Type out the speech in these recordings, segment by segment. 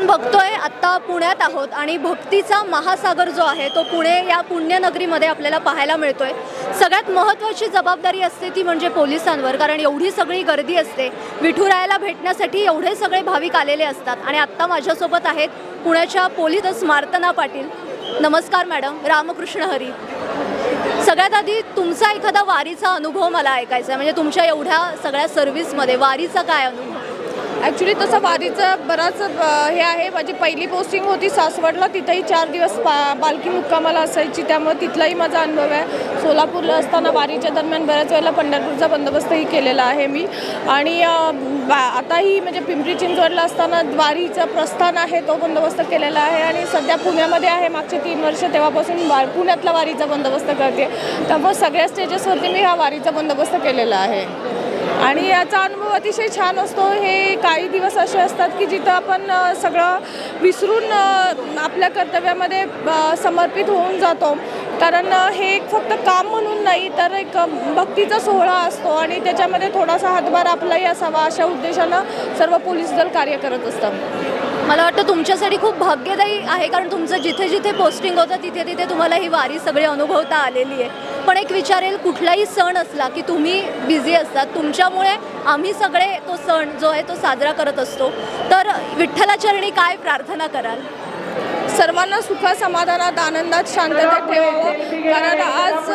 आपण बघतोय आत्ता पुण्यात आहोत आणि भक्तीचा महासागर जो आहे तो पुणे या पुण्यनगरीमध्ये आपल्याला पाहायला मिळतोय. सगळ्यात महत्त्वाची जबाबदारी असते ती म्हणजे पोलिसांवर कारण एवढी सगळी गर्दी असते विठुरायाला भेटण्यासाठी एवढे सगळे भाविक आलेले असतात आणि आत्ता माझ्यासोबत आहेत पुण्याच्या पोलीस मार्तना पाटील. नमस्कार मॅडम रामकृष्ण हरी. सगळ्यात आधी तुमचा एखादा वारीचा अनुभव मला ऐकायचा आहे. म्हणजे तुमच्या एवढ्या सगळ्या सर्व्हिसमध्ये वारीचा काय अनुभव? ॲक्च्युली तसं वारीचं बराच हे आहे. माझी पहिली पोस्टिंग होती सासवडला. तिथंही चार दिवस पा बालकी मुक्कामाला असायची. त्यामुळे तिथलाही माझा अनुभव आहे. सोलापूरला असताना वारीच्या दरम्यान बऱ्याच वेळेला पंढरपूरचा बंदोबस्तही केलेला आहे मी. आणि बा- आताही म्हणजे पिंपरी चिंचवडला असताना वारीचं प्रस्थान आहे तो बंदोबस्त केलेला आहे. आणि सध्या पुण्यामध्ये आहे. मागचे तीन वर्ष तेव्हापासून वा पुण्यातला वारीचा बंदोबस्त करते. त्यामुळे सगळ्या स्टेजेसवरती मी हा वारीचा बंदोबस्त केलेला आहे. आणि याचा अनुभव अतिशय छान असतो. हे काही दिवस असे असतात की जिथं आपण सगळं विसरून आपल्या कर्तव्यामध्ये समर्पित होऊन जातो. कारण हे एक फक्त काम म्हणून नाही तर एक भक्तीचा सोहळा असतो आणि त्याच्यामध्ये थोडासा हातभार आपलाही असावा अशा उद्देशानं सर्व पोलीस दल कार्य करत असतं. मला वाटतं तुमच्यासाठी खूप भाग्यदायी आहे कारण तुमचं जिथे जिथे पोस्टिंग होतं तिथे तिथे तुम्हाला ही वारी सगळी अनुभवता आलेली आहे. पण एक विचारेल कुठलाही सण असला की तुम्ही बिझी असतात तुमच्यामुळे आम्ही सगळे तो सण जो आहे तो साजरा करत असतो. तर विठ्ठलाचरणी काय प्रार्थना कराल? सर्वांना सुख समाधानात आनंदात शांततेत ठेवावं. कारण आज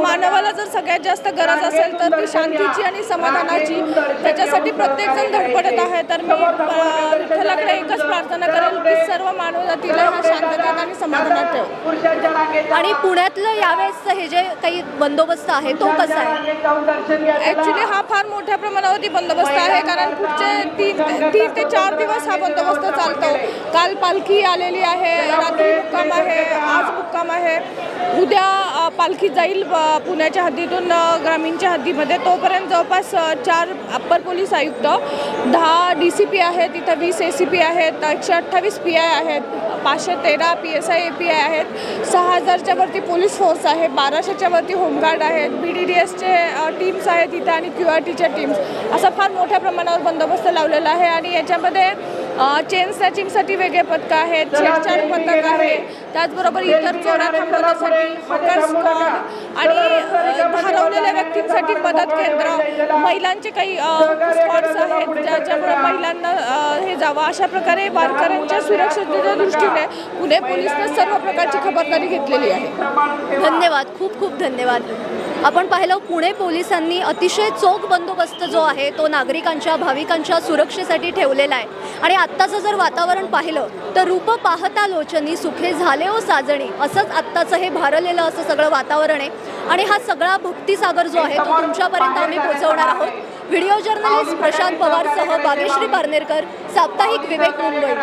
मानवाला जर सगळ्यात जास्त गरज असेल तर ती शांतीची आणि समाधानाची. त्याच्यासाठी प्रत्येकजण धडपडत आहे. तर मी विठ्ठलाकडे एकच प्रार्थना करेल की सर्व मानवजातीला हा शांततेत आणि समाधानात ठेव. आणि पुण्यातलं यावेळेसचं हे जे काही बंदोबस्त आहे तो कसा आहे? ॲक्च्युली हा फार मोठ्या प्रमाणावरती बंदोबस्त आहे. कारण पुढचे तीन तीन ते चार दिवस हा बंदोबस्त चालतो. काल पालखी आलेली आहे. रात्री मुक्काम आहे आज मुक्काम आहे. उद्या पालखी जाईल पुण्याच्या हद्दीतून ग्रामीणच्या हद्दीमध्ये. तोपर्यंत जवळपास चार अप्पर पोलीस आयुक्त दहा डी सी पी आहेत इथं वीस ए सी पी आहेत एकशे अठ्ठावीस पी आय आहेत पाचशे तेरा P S I A P I आहेत सहा हजारच्या वरती पोलीस फोर्स आहे बाराशेच्या वरती होमगार्ड आहेत बी डी डी एसचे टीम्स आहेत इथं आणि क्यू आर टीच्या टीम्स. असा फार मोठ्या प्रमाणावर बंदोबस्त लावलेला आहे आणि याच्यामध्ये चेन स्नॅचिंगसाठी वेगळे पथकं आहेत छेडछाड पथक आहे त्याचबरोबर इतर चोऱ्या थांबवण्यासाठी हकर स्क्वॉड आणि हरवलेल्या व्यक्तींसाठी मदत केंद्र महिलांचे काही स्पॉट्स आहेत. ज्याच्यामुळे महिलांना हे जावं. अशा प्रकारे वारकऱ्यांच्या सुरक्षिततेच्या दृष्टीने पुणे पोलिसने सर्व प्रकारची खबरदारी घेतलेली आहे. धन्यवाद. खूप खूप धन्यवाद. आपण पाहिलं पुणे पोलिसांनी अतिशय चोख बंदोबस्त जो आहे तो नागरिकांच्या भाविकांच्या सुरक्षेसाठी ठेवलेला आहे. आणि आत्ताचं जर वातावरण पाहिलं तर रूप पाहता लोचनी सुखे झाले ओ साजणी. असंच आत्ताचं हे भारलेलं असं सगळं वातावरण आहे. आणि हा सगळा भक्तिसागर जो आहे तो तुमच्यापर्यंत आम्ही पोहोचवणार आहोत. व्हिडिओ जर्नलिस्ट प्रशांत पवारसह बागेश्री पारनेरकर साप्ताहिक विवेक मुंबई